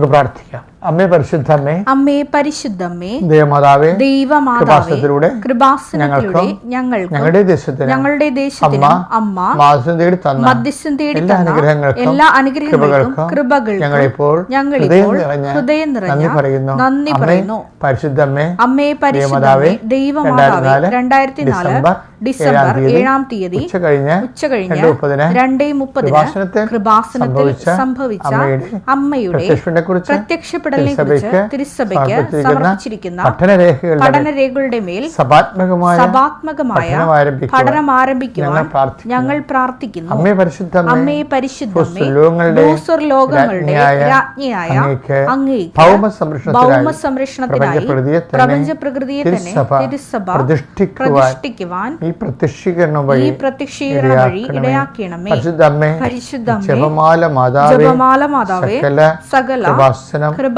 നമുക്ക് പ്രാർത്ഥിക്കാം അമ്മേ പരിശുദ്ധമ്മേ അമ്മേ പരിശുദ്ധമ്മേ ദേവമാതാവേ ദൈവമാതാവേ കൃപാസനത്തിലൂടെ ഞങ്ങൾക്ക് ഞങ്ങളുടെ ദേശത്തിന് ഞങ്ങളുടെ ദേശത്തിനും അമ്മ മാസം തേടി തന്ന മധ്യസ്ഥം തേടി എല്ലാ അനുഗ്രഹങ്ങൾക്കും എല്ലാ അനുഗ്രഹങ്ങൾക്കും കൃപകൾക്കും ഞങ്ങളിപ്പോൾ ഹൃദയം നിറഞ്ഞ ഹൃദയം നിറഞ്ഞ നന്ദി പറയുന്നു. നന്ദി അമ്മേ പറയുന്നു. പരിശുദ്ധമ്മേ അമ്മേ പരിശുദ്ധമേ ദൈവമാതാവേ രണ്ടായിരത്തി നാല് ഡിസംബർ ഏഴാം തീയതി ഉച്ച കഴിഞ്ഞ് ഉച്ച കഴിഞ്ഞ് രണ്ടേ മുപ്പതിന് കൃപാസനത്തിൽ സംഭവിച്ച അമ്മയുടെ കുറിച്ച് പ്രത്യക്ഷപ്പെടലിനെ കുറിച്ച് തിരുസഭയ്ക്ക് സമർപ്പിച്ചിരിക്കുന്ന പഠനരേഖകളുടെ മേൽ സഭാത്മകമായ സഭാത്മകമായ പഠനം ആരംഭിക്കുവാൻ ഞങ്ങൾ പ്രാർത്ഥിക്കുന്നു. അമ്മേ പരിശുദ്ധമേ ലോകങ്ങളുടെ രാജ്ഞിയായ രാജ്ഞിയായ അങ്ങേക്ക് അങ്ങേക്ക് ഭൗമ സംരക്ഷണത്തിനായി ഭൗമ സംരക്ഷണത്തിനായി പ്രപഞ്ചപ്രകൃതിയെ തന്നെ പ്രപഞ്ച പ്രകൃതിയെ തന്നെ തിരുസഭ തിരുസഭ പ്രതിഷ്ഠിക്കുവാൻ പ്രതിഷ്ഠിക്കുവാൻ ഈ പ്രത്യക്ഷീകരണം വഴി ഈ പ്രത്യക്ഷീകരണം വഴി ഇടയാക്കണമേ. ഇടയാക്കണമേ പരിശുദ്ധമേ ജപമാല മാതാവേ സകല സകല കൃപാസനം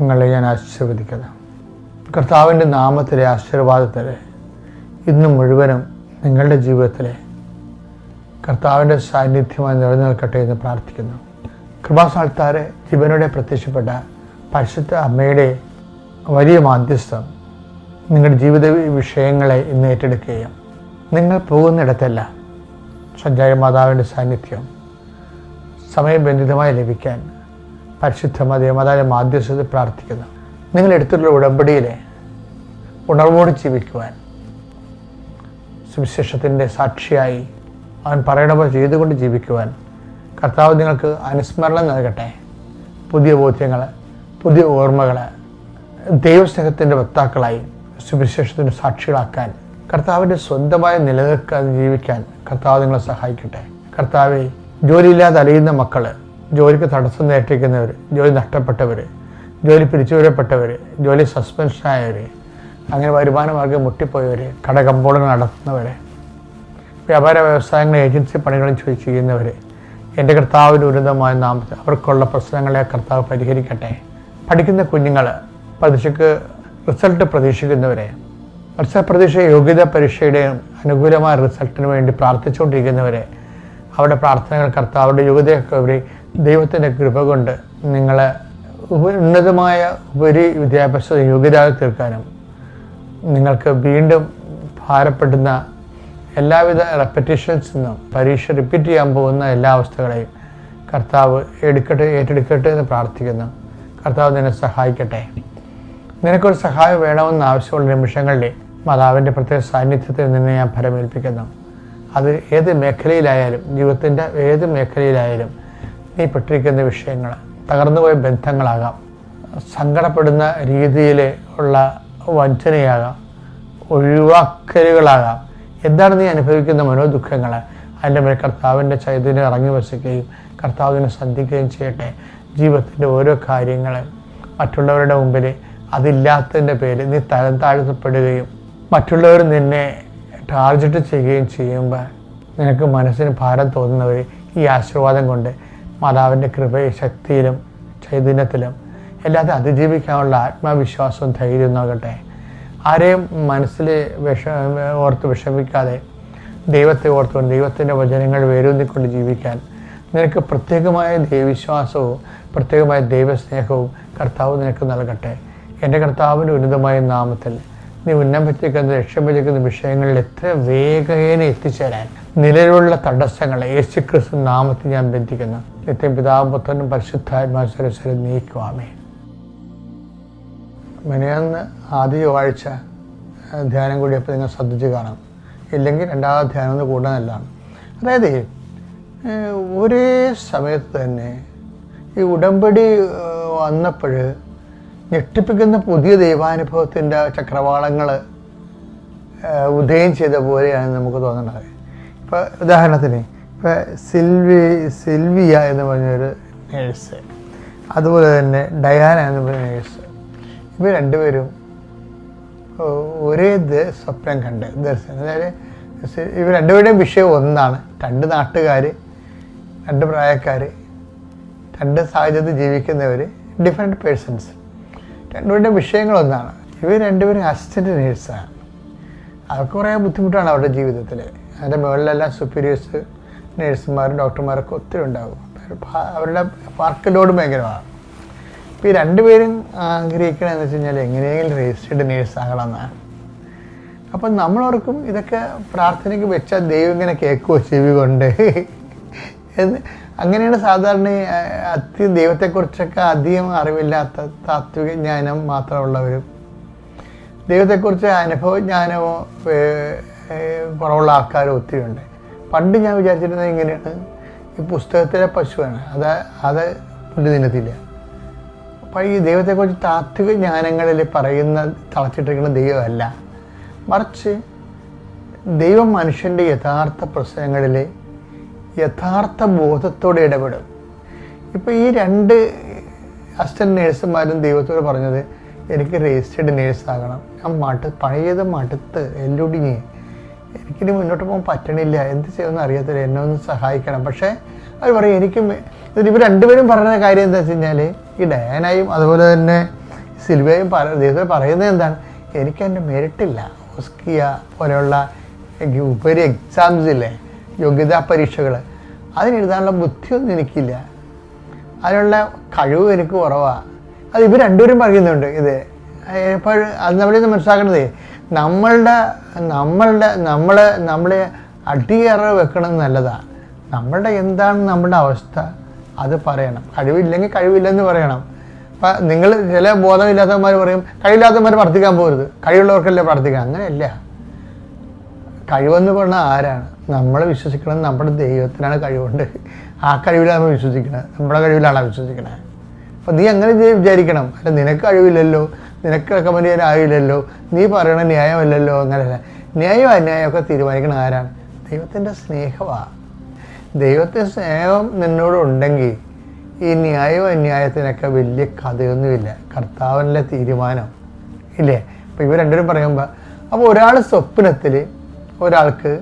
നിങ്ങളെ ഞാൻ ആശീർവദിക്കുന്നു കർത്താവിന്റെ നാമത്തിലെ ആശീർവാദത്തിലെ ഇന്ന് മുഴുവനും നിങ്ങളുടെ ജീവിതത്തിലെ കർത്താവിന്റെ സാന്നിധ്യമായി നിലനിൽക്കട്ടെ എന്ന് പ്രാർത്ഥിക്കുന്നു. കൃപാസാൽത്താരെ ജീവനോടെ പ്രത്യക്ഷപ്പെട്ട പരിശുദ്ധ അമ്മയുടെ വലിയ മാധ്യസ്ഥം നിങ്ങളുടെ ജീവിത വിഷയങ്ങളെ ഇന്ന് ഏറ്റെടുക്കുകയും നിങ്ങൾ പോകുന്നിടത്തല്ല സഞ്ചാരി മാതാവിന്റെ സാന്നിധ്യം സമയബന്ധിതമായി ലഭിക്കാൻ പരിശുദ്ധ ദേവമാതാവിന്റെ മാധ്യസ്ഥത പ്രാർത്ഥിക്കുന്നു. നിങ്ങൾ ഉടമ്പടിയിലെ ഉണർവോട് ജീവിക്കുവാൻ സുവിശേഷത്തിന്റെ സാക്ഷിയായി അവൻ പറയണ പോലെ ചെയ്തുകൊണ്ട് ജീവിക്കുവാൻ കർത്താവ് നിങ്ങൾക്ക് അനുസ്മരണം നൽകട്ടെ. പുതിയ ബോധ്യങ്ങൾ പുതിയ ഓർമ്മകൾ ദൈവസ്നേഹത്തിന്റെ വക്താക്കളായി സുവിശേഷത്തിന്റെ സാക്ഷികളാക്കാൻ കർത്താവിന്റെ സ്വന്തമായ നിലനിൽക്കാൻ ജീവിക്കാൻ കർത്താവ് നിങ്ങളെ സഹായിക്കട്ടെ. കർത്താവെ ജോലിയില്ലാതെ അലയുന്ന മക്കൾ ജോലിക്ക് തടസ്സം നേരിട്ടിരിക്കുന്നവർ ജോലി നഷ്ടപ്പെട്ടവർ ജോലി പിരിച്ചുവിടപ്പെട്ടവർ ജോലി സസ്പെൻഷനായവർ അങ്ങനെ വരുമാന മാർഗം മുട്ടിപ്പോയവർ കടകമ്പോളങ്ങൾ നടത്തുന്നവർ വ്യാപാര വ്യവസായങ്ങൾ ഏജൻസി പണികളും ചോദിച്ച് ചെയ്യുന്നവർ എന്റെ കർത്താവിന്റെ ഉന്നതമായ നാമത്തിൽ അവർക്കുള്ള പ്രശ്നങ്ങളെ കർത്താവ് പരിഹരിക്കട്ടെ. പഠിക്കുന്ന കുഞ്ഞുങ്ങൾ പരീക്ഷയ്ക്ക് റിസൾട്ട് പ്രതീക്ഷിക്കുന്നവരെ മത്സരപ്രതീക്ഷ യോഗ്യതാ പരീക്ഷയുടെ അനുകൂലമായ റിസൾട്ടിന് വേണ്ടി പ്രാർത്ഥിച്ചുകൊണ്ടിരിക്കുന്നവരെ അവരുടെ പ്രാർത്ഥനകൾ കർത്താവിന്റെ യോഗ്യതയൊക്കെ അവർ ദൈവത്തിന്റെ കൃപ കൊണ്ട് നിങ്ങളെ ഉന്നതമായ ഉപരി വിദ്യാഭ്യാസ യോഗ്യത തീർക്കാനും നിങ്ങൾക്ക് വീണ്ടും ഭാരപ്പെടുന്ന എല്ലാവിധ റെപ്പറ്റീഷൻസ് നിന്നും പരീക്ഷ റിപ്പീറ്റ് ചെയ്യാൻ പോകുന്ന എല്ലാ അവസ്ഥകളെയും കർത്താവ് എടുക്കട്ടെ ഏറ്റെടുക്കട്ടെ എന്ന് പ്രാർത്ഥിക്കുന്നു. കർത്താവ് നിന്നെ സഹായിക്കട്ടെ. നിനക്കൊരു സഹായം വേണമെന്ന് ആവശ്യമുള്ള നിമിഷങ്ങളിൽ മാതാവിന്റെ പ്രത്യേക സാന്നിധ്യത്തിൽ നിന്നെ ഞാൻ ഫലമേൽപ്പിക്കുന്നു അത് ഏത് മേഖലയിലായാലും ജീവിതത്തിന്റെ ഏത് മേഖലയിലായാലും പെട്ടിരിക്കുന്ന വിഷയങ്ങൾ തകർന്നുപോയ ബന്ധങ്ങളാകാം സങ്കടപ്പെടുന്ന രീതിയിൽ ഉള്ള വഞ്ചനയാകാം ഒഴിവാക്കലുകളാകാം. എന്താണ് നീ അനുഭവിക്കുന്ന മനോദുഃഖങ്ങൾ? അതിന്റെ മേൽ കർത്താവിന്റെ ചൈതന്യം ഇറങ്ങി വസിക്കുകയും കർത്താവിനെ സന്ധിക്കുകയും ചെയ്യട്ടെ. ജീവിതത്തിന്റെ ഓരോ കാര്യങ്ങൾ മറ്റുള്ളവരുടെ മുമ്പിൽ അതില്ലാത്തതിന്റെ പേര് നീ തരം താഴ്ത്തപ്പെടുകയും മറ്റുള്ളവർ നിന്നെ ടാർജറ്റ് ചെയ്യുകയും ചെയ്യുമ്പോൾ നിനക്ക് മനസ്സിന് ഭാരം തോന്നുന്നവർ ഈ ആശീർവാദം കൊണ്ട് മാതാവിന്റെ കൃപയും ശക്തിയിലും ചൈതന്യത്തിലും എല്ലാത്തിനും അതിജീവിക്കാനുള്ള ആത്മവിശ്വാസവും ധൈര്യവും നോക്കട്ടെ ആരെയും മനസ്സിൽ വിഷ ഓർത്ത് വിഷമിക്കാതെ ദൈവത്തെ ഓർത്തുകൊണ്ട് ദൈവത്തിന്റെ വചനങ്ങൾ വേരൂന്നിക്കൊണ്ട് ജീവിക്കാൻ നിനക്ക് പ്രത്യേകമായ ദൈവവിശ്വാസവും പ്രത്യേകമായ ദൈവസ്നേഹവും കർത്താവ് നിനക്ക് നൽകട്ടെ. എന്റെ കർത്താവിന്റെ ഉന്നതമായ നാമത്തിൽ നീ ഉന്നം വെച്ചിരിക്കുന്ന ലക്ഷ്യം വെച്ചിരിക്കുന്ന വിഷയങ്ങളിൽ എത്ര വേഗേന എത്തിച്ചേരാൻ നിലവിലുള്ള തടസ്സങ്ങളെ യേശു ക്രിസ്തു നാമത്തിൽ ഞാൻ ബന്ധിക്കുന്നു. നിത്യം പിതാവും പുത്രനും പരിശുദ്ധാത്മാശ്വരശ്വരം നീക്കുവാമേ മിനിയന്ന് ആദ്യ ചൊവ്വാഴ്ച ആ, ധ്യാനം കൂടിയപ്പോൾ നിങ്ങൾ ശ്രദ്ധിച്ച് കാണാം. ഇല്ലെങ്കിൽ രണ്ടാമത് ധ്യാനം ഒന്ന് കൂടാൻ നല്ലതാണ് അതായത് ഒരേ സമയത്ത് തന്നെ ഈ ഉടമ്പടി വന്നപ്പോൾ ഞെട്ടിപ്പിക്കുന്ന പുതിയ ദൈവാനുഭവത്തിന്റെ ചക്രവാളങ്ങൾ ഉദയം ചെയ്ത പോലെയാണ് നമുക്ക് തോന്നുന്നത് ഇപ്പോൾ ഉദാഹരണത്തിന് ഇപ്പോൾ സിൽവി സിൽവിയ എന്ന് പറഞ്ഞൊരു നേഴ്സ് അതുപോലെ തന്നെ ഡയാന എന്ന് പറഞ്ഞ നേഴ്സ് ഇവർ രണ്ടുപേരും ഒരേ സ്വപ്നം കണ്ട് ദർശനം. അതായത് ഇവർ രണ്ടുപേരുടെയും വിഷയം ഒന്നാണ്. രണ്ട് നാട്ടുകാർ രണ്ട് പ്രായക്കാർ രണ്ട് സാഹചര്യത്തിൽ ജീവിക്കുന്നവർ ഡിഫറെന്റ് പേഴ്സൺസ് രണ്ടുപേരുടെയും വിഷയങ്ങൾ ഒന്നാണ്. ഇവർ രണ്ടുപേരും അസിസ്റ്റന്റ് നേഴ്സാണ് അവർക്ക് കുറേ ബുദ്ധിമുട്ടാണ് അവരുടെ ജീവിതത്തിൽ അതിന്റെ മുകളിലെല്ലാം സുപ്പീരിയേഴ്സ് നേഴ്സുമാരും ഡോക്ടർമാരൊക്കെ ഒത്തിരി ഉണ്ടാകും അവരുടെ- വർക്ക് ലോഡ് ഭയങ്കരമാണ്. ഇപ്പോൾ ഈ രണ്ടുപേരും ആഗ്രഹിക്കണമെന്ന് വെച്ച് കഴിഞ്ഞാൽ എങ്ങനെയെങ്കിലും രജിസ്റ്റേഡ് നേഴ്സ് ആകണമെന്നാണ്. അപ്പം നമ്മളോർക്കും ഇതൊക്കെ പ്രാർത്ഥനയ്ക്ക് വെച്ചാൽ ദൈവം ഇങ്ങനെ കേൾക്കുമോ ചെവി കൊണ്ട്? എന്ന് അങ്ങനെയാണ് സാധാരണ അതി ദൈവത്തെക്കുറിച്ചൊക്കെ അധികം അറിവില്ലാത്ത താത്വിക ജ്ഞാനം മാത്രമുള്ളവരും. ദൈവത്തെക്കുറിച്ച് അനുഭവജ്ഞാനമോ കുറവുള്ള ആൾക്കാർ ഒത്തിരി ഉണ്ട്. പണ്ട് ഞാൻ വിചാരിച്ചിരുന്നത് എങ്ങനെയാണ് ഈ പുസ്തകത്തിലെ പശുവാണ്. അത് അത് പുല്ല് തിന്നത്തില്ല. അപ്പം ഈ ദൈവത്തെക്കുറിച്ച് താത്വിക ജ്ഞാനങ്ങളിൽ പറയുന്ന തളച്ചിട്ടിരിക്കുന്ന ദൈവമല്ല. മറിച്ച് ദൈവം മനുഷ്യന്റെ യഥാർത്ഥ പ്രശ്നങ്ങളിൽ യഥാർത്ഥ ബോധത്തോടെ ഇടപെടും. ഇപ്പം ഈ രണ്ട് അസിസ്റ്റന്റ് നേഴ്സുമാരും ദൈവത്തോട് പറഞ്ഞത് എനിക്ക് രജിസ്റ്റേഡ് നേഴ്സാകണം ഞാൻ മടു പഴയത് മടുത്ത് എല്ലൊടിഞ്ഞ് എനിക്കിനി മുന്നോട്ട് പോകാൻ പറ്റണില്ല. എന്ത് ചെയ്യുമെന്ന് അറിയത്തില്ല എന്നെ ഒന്ന് സഹായിക്കണം. പക്ഷേ അവർ പറയും എനിക്കും എന്നിട്ട് ഇവർ രണ്ടുപേരും പറയുന്ന കാര്യം എന്താ വെച്ച് കഴിഞ്ഞാൽ ഈ ഡയാനയും അതുപോലെ തന്നെ സിൽവയും പറ ദൈവം പറയുന്നത് എന്താണ്? എനിക്ക് എന്റെ മെറിറ്റില്ല. ഓസ്കിയ പോലെയുള്ള ഉപരി എക്സാംസ് ഇല്ലേ യോഗ്യതാ പരീക്ഷകൾ അതിനെഴുതാനുള്ള ബുദ്ധിയൊന്നും എനിക്കില്ല. അതിനുള്ള കഴിവ് എനിക്ക് കുറവാണ് അത് ഇവർ രണ്ടുപേരും പറയുന്നുണ്ട് ഇത്. അപ്പോൾ അത് നമ്മളിന്ന് മനസ്സിലാക്കണതേ നമ്മളുടെ നമ്മളുടെ നമ്മളെ നമ്മളെ അടിയറ വെക്കണം നല്ലതാണ് നമ്മളുടെ എന്താണ് നമ്മുടെ അവസ്ഥ? അത് പറയണം. കഴിവില്ലെങ്കിൽ കഴിവില്ലെന്ന് പറയണം. അപ്പം നിങ്ങൾ ചില ബോധമില്ലാത്തവന്മാർ പറയും കഴിവില്ലാത്തവന്മാർ പ്രാർത്ഥിക്കാൻ പോകരുത്. കഴിവുള്ളവർക്കല്ലേ പ്രാർത്ഥിക്കാം അങ്ങനെയല്ല. കഴിവെന്ന് പറഞ്ഞാൽ ആരാണ്? നമ്മൾ വിശ്വസിക്കണം നമ്മുടെ ദൈവത്തിനാണ് കഴിവുണ്ട്. ആ കഴിവിലാണ് നമ്മൾ നമ്മുടെ കഴിവിലാണ് വിശ്വസിക്കുന്നത് അപ്പം നീ അങ്ങനെ വിചാരിക്കണം. അല്ല നിനക്ക് കഴിവില്ലല്ലോ. നിനക്ക് റെക്കമെൻഡ് ചെയ്യാൻ ആയില്ലല്ലോ നീ പറയണ ന്യായമല്ലല്ലോ അങ്ങനെയല്ല. ന്യായം അന്യായമൊക്കെ തീരുമാനിക്കണ ആരാണ്? ദൈവത്തിന്റെ സ്നേഹമാണ് ദൈവത്തിന്റെ സ്നേഹം നിന്നോടുണ്ടെങ്കിൽ ഈ ന്യായവും അന്യായത്തിനൊക്കെ വലിയ കഥയൊന്നുമില്ല. കർത്താവിന്റെ തീരുമാനം. ഇല്ലേ? അപ്പോൾ ഇവർ രണ്ടുപേരും പറയുമ്പോൾ അപ്പോൾ ഒരാൾ സ്വപ്നത്തിൽ ഒരാൾക്ക്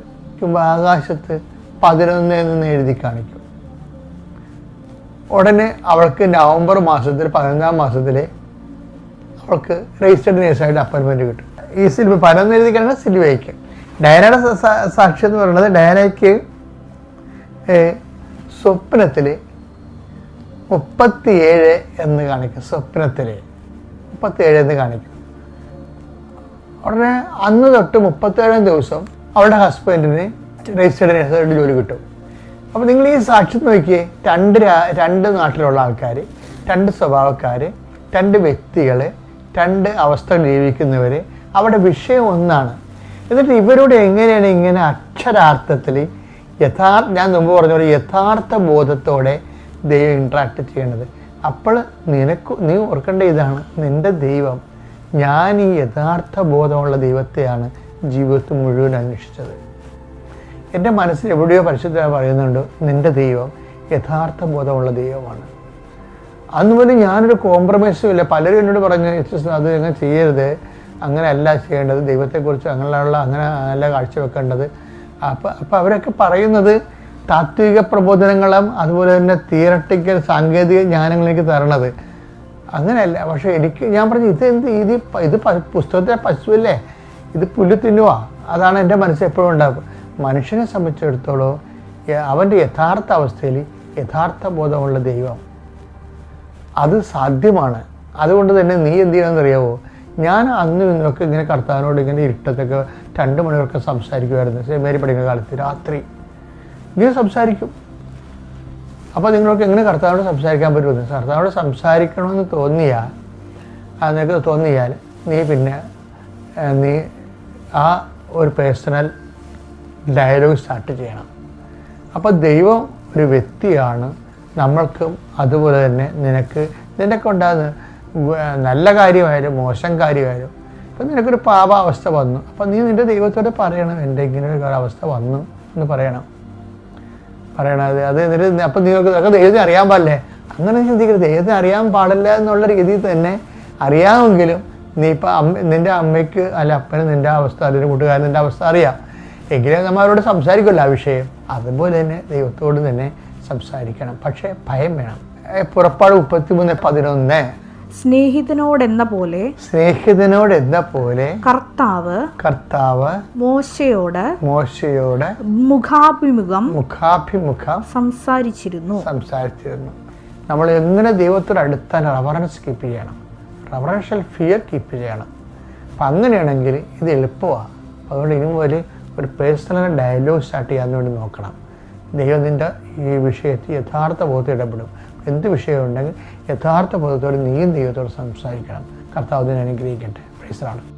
ആകാശത്ത് പതിനൊന്ന് എന്ന് എഴുതി കാണിക്കും. ഉടനെ അവൾക്ക് നവംബർ മാസത്തിൽ പതിനൊന്നാം മാസത്തിൽ അവൾക്ക് രജിസ്റ്റേഡ് നേഴ്സായിട്ട് അപ്പോയിൻമെന്റ് കിട്ടും. ഈ സിൽവ പതിനൊന്ന് എഴുതി കഴിഞ്ഞാൽ സിൽവയ്ക്ക് ഡയനയുടെ സ- സ- സാക്ഷ്യം എന്ന് പറയുന്നത് ഡയനയ്ക്ക് സ്വപ്നത്തിൽ മുപ്പത്തിയേഴ് എന്ന് കാണിക്കും. സ്വപ്നത്തിൽ മുപ്പത്തിയേഴ് എന്ന് കാണിക്കും. ഉടനെ അന്ന് തൊട്ട് മുപ്പത്തേഴാം ദിവസം അവളുടെ ഹസ്ബൻഡിന് രജിസ്റ്റേഡ് നേഴ്സായിട്ട് ജോലി കിട്ടും. അപ്പോൾ നിങ്ങൾ ഈ സാക്ഷ്യം നോക്കിയേ രണ്ട് രണ്ട് നാട്ടിലുള്ള ആൾക്കാർ രണ്ട് സ്വഭാവക്കാർ രണ്ട് വ്യക്തികൾ രണ്ട് അവസ്ഥ ജീവിക്കുന്നവർ അവിടെ വിഷയം ഒന്നാണ്. എന്നിട്ട് ഇവരോട് എങ്ങനെയാണ് ഇങ്ങനെ അക്ഷരാർത്ഥത്തിൽ യഥാർത്ഥ ഞാൻ മുമ്പ് പറഞ്ഞ പോലെ യഥാർത്ഥ ബോധത്തോടെ ദൈവം ഇൻട്രാക്ട് ചെയ്യണത് അപ്പോൾ നിനക്ക് നീ ഓർക്കേണ്ട ഇതാണ് നിന്റെ ദൈവം ഞാൻ ഈ യഥാർത്ഥ ബോധമുള്ള ദൈവത്തെയാണ് ജീവിതത്തിൽ മുഴുവൻ അന്വേഷിച്ചത്. എന്റെ മനസ്സിൽ എവിടെയോ പരിശുദ്ധ പറയുന്നുണ്ട് നിന്റെ ദൈവം യഥാർത്ഥ ബോധമുള്ള ദൈവമാണ്. മുതൽ ഞാനൊരു കോംപ്രമൈസും ഇല്ല. പലരും എന്നോട് പറഞ്ഞു "യേശുസ്, അത് അങ്ങനെ ചെയ്യരുത്. അങ്ങനെയല്ല ചെയ്യേണ്ടത്. ദൈവത്തെക്കുറിച്ച് അങ്ങനെയുള്ള അങ്ങനെ അല്ല കാഴ്ചവെക്കേണ്ടത് അപ്പം അപ്പം അവരൊക്കെ പറയുന്നത് താത്വിക പ്രബോധനങ്ങളും അതുപോലെ തന്നെ തിയറട്ടിക്കൽ സാങ്കേതിക ജ്ഞാനങ്ങളിലേക്ക് തരണത്. അങ്ങനെയല്ല. പക്ഷേ എനിക്ക് ഞാൻ പറഞ്ഞു ഇത് എന്ത്? ഇത് ഇത് പുസ്തകത്തിലെ പശുവല്ലേ? ഇത് പുല്ല് തിന്നുക അതാണ് എന്റെ മനസ്സിൽ എപ്പോഴും ഉണ്ടാകും മനുഷ്യനെ സംബന്ധിച്ചിടത്തോളം അവന്റെ യഥാർത്ഥ അവസ്ഥയിൽ യഥാർത്ഥ ബോധമുള്ള ദൈവം അത് സാധ്യമാണ്. അതുകൊണ്ട് തന്നെ നീ എന്ത് ചെയ്യണമെന്ന് അറിയാവോ ഞാൻ അന്ന് ഇന്നൊക്കെ ഇങ്ങനെ കർത്താവിനോട് ഇങ്ങനെ ഇരുട്ടത്തൊക്കെ രണ്ട് മണിവരൊക്കെ സംസാരിക്കുമായിരുന്നു. സെമേരി പഠിക്കുന്ന കാലത്ത് രാത്രി. ഇങ്ങനെ സംസാരിക്കും. അപ്പോൾ നിങ്ങൾക്ക് എങ്ങനെ കർത്താവിനോട് സംസാരിക്കാൻ പറ്റുമെന്ന്? കർത്താവിനോട് സംസാരിക്കണമെന്ന് തോന്നിയാൽ അതിനൊക്കെ തോന്നിയാൽ നീ പിന്നെ നീ ആ ഒരു പേഴ്സണൽ ഡയലോഗ് സ്റ്റാർട്ട് ചെയ്യണം. അപ്പോൾ ദൈവം ഒരു വ്യക്തിയാണ് നമ്മൾക്കും അതുപോലെ തന്നെ നിനക്ക് നിനക്കുണ്ടാകുന്ന നല്ല കാര്യമായാലും മോശം കാര്യമായാലും ഇപ്പം നിനക്കൊരു പാപാവസ്ഥ വന്നു. അപ്പം നീ നിന്റെ ദൈവത്തോട് പറയണം എന്റെ ഇങ്ങനെ ഒരു അവസ്ഥ വന്നു എന്ന് പറയണം. പറയണത് അത് എന്നിട്ട് അപ്പം നിങ്ങൾക്ക് അതൊക്കെ ദൈവത്തിന് അറിയാൻ പാടില്ലേ? അങ്ങനെ ചിന്തിക്കരുത്. ദൈവത്തിന് അറിയാൻ പാടില്ല എന്നുള്ള രീതിയിൽ തന്നെ അറിയാമെങ്കിലും നീ ഇപ്പം അമ്മ നിന്റെ അമ്മയ്ക്ക് അല്ല അപ്പന് നിന്റെ അവസ്ഥ അല്ലെങ്കിൽ കൂട്ടുകാരൻ നിന്റെ അവസ്ഥ അറിയാം. എങ്കിലും നമ്മൾ അവരോട് സംസാരിക്കുമല്ലോ ആ വിഷയം. അതുപോലെ തന്നെ ദൈവത്തോട് തന്നെ സംസാരിക്കണം. പക്ഷേ ഭയം വേണം. പുറപ്പാട് മുപ്പത്തിമൂന്ന് പതിനൊന്ന്. സ്നേഹിതനോടെന്ന പോലെ സ്നേഹിതനോട് എന്ന പോലെ കർത്താവ് കർത്താവ് മോശയോട് മോശയോട് മുഖാഭിമുഖം മുഖാഭിമുഖം സംസാരിച്ചിരുന്നു. സംസാരിച്ചിരുന്നു. നമ്മൾ എങ്ങനെ ദൈവത്തോട് അടുത്താൻ റവറൻസ് കീപ്പ് ചെയ്യണം. റവറൻഷ്യൽ ഫിയർ കീപ്പ് ചെയ്യണം. അപ്പം അങ്ങനെയാണെങ്കിൽ ഇത് എളുപ്പമാണ് അതുകൊണ്ട് ഇനി മുതൽ ഒരു പേഴ്സണൽ ഡയലോഗ് സ്റ്റാർട്ട് ചെയ്യാൻ വേണ്ടി നോക്കണം. ദൈവം നിന്റെ ഈ വിഷയത്തിൽ യഥാർത്ഥ ബോധത്തിൽ ഇടപെടും. എന്ത് വിഷയം ഉണ്ടെങ്കിൽ യഥാർത്ഥ ബോധത്തോടെ നീയും ദൈവത്തോട് സംസാരിക്കണം. കർത്താവ് അനുഗ്രഹിക്കട്ടെ. പ്രൈസറാണ്